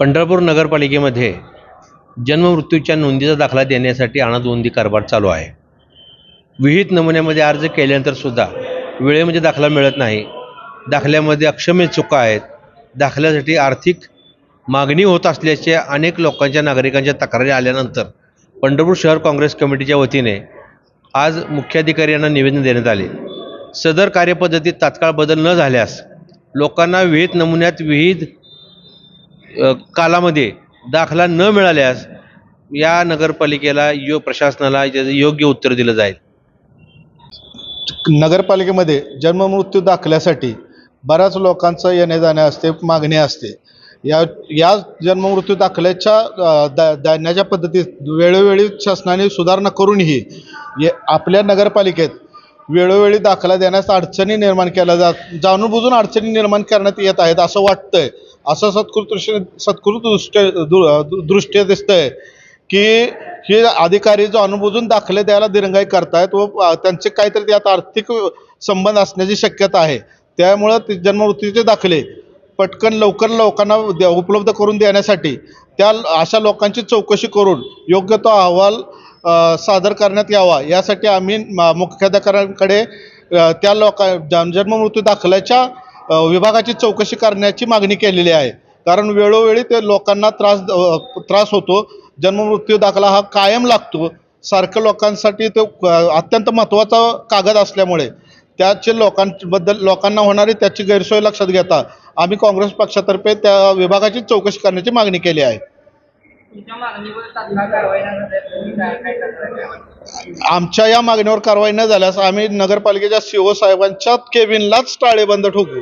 पंढरपूर नगरपालिकेमध्ये जन्ममृत्यूच्या नोंदीचा दाखला देण्यासाठी आणादोंदी कारभार चालू आहे. विहित नमुन्यामध्ये अर्ज केल्यानंतरसुद्धा वेळेमध्ये दाखला मिळत नाही. दाखल्यामध्ये अक्षम्य चुका आहेत. दाखल्यासाठी आर्थिक मागणी होत असल्याच्या अनेक लोकांच्या नागरिकांच्या तक्रारी आल्यानंतर पंढरपूर शहर काँग्रेस कमिटीच्या वतीने आज मुख्याधिकारी यांना निवेदन देण्यात आले. सदर कार्यपद्धतीत तात्काळ बदल न झाल्यास लोकांना विहित नमुन्यात विहित कालामध्ये दाखला न मिळाल्यास या नगरपालिकेला यो प्रशासनाला याचं योग्य उत्तर दिलं जाईल. नगरपालिकेमध्ये जन्ममृत्यू दाखल्यासाठी बऱ्याच लोकांचं येणे जाणे असते मागणी असते. या या जन्ममृत्यू दाखल्याच्या अ, दा पद्धतीत वेळोवेळी शासनाने सुधारणा करूनही ये आपल्या नगरपालिकेत वेळोवेळी दाखला देण्यास अडचणी निर्माण केल्या जात जाणून बुजून अडचणी निर्माण करण्यात येत आहेत असं वाटतंय. असं सत्कृत सत्कृत दृष्ट्या दृ- दृष्ट्या दिसतंय की हे अधिकारी जो जाणून दाखले द्यायला दिरंगाई करतायत व त्यांचे काहीतरी त्यात आर्थिक संबंध असण्याची शक्यता आहे. त्यामुळं ते जन्ममृत्यूचे दाखले पटकन लवकर लोकांना उपलब्ध करून देण्यासाठी त्या अशा लोकांची चौकशी करून योग्य तो अहवाल सादर करण्यात यावा. यासाठी आम्ही म- मुख्याधिकाऱ्यांकडे त्या लोका जन- जन्ममृत्यू दाखल्याच्या विभागाची चौकशी करण्याची मागणी केलेली आहे. कारण वेळोवेळी ते लोकांना त्रास त्रास होतो. जन्ममृत्यू दाखला हा कायम लागतो. सारखं लोकांसाठी तो अत्यंत महत्त्वाचा कागद असल्यामुळे. त्याचे लोकांबद्दल लोकांना होणारी त्याची गैरसोय लक्षात घेता आम्ही काँग्रेस पक्षातर्फे त्या विभागाची चौकशी करण्याची मागणी केली आहे? आमच्या या मागणीवर कारवाई न झाल्यास आम्ही नगरपालिकेच्या सीओ साहेबांच्या केबिनलाच टाळेबंद ठोकू.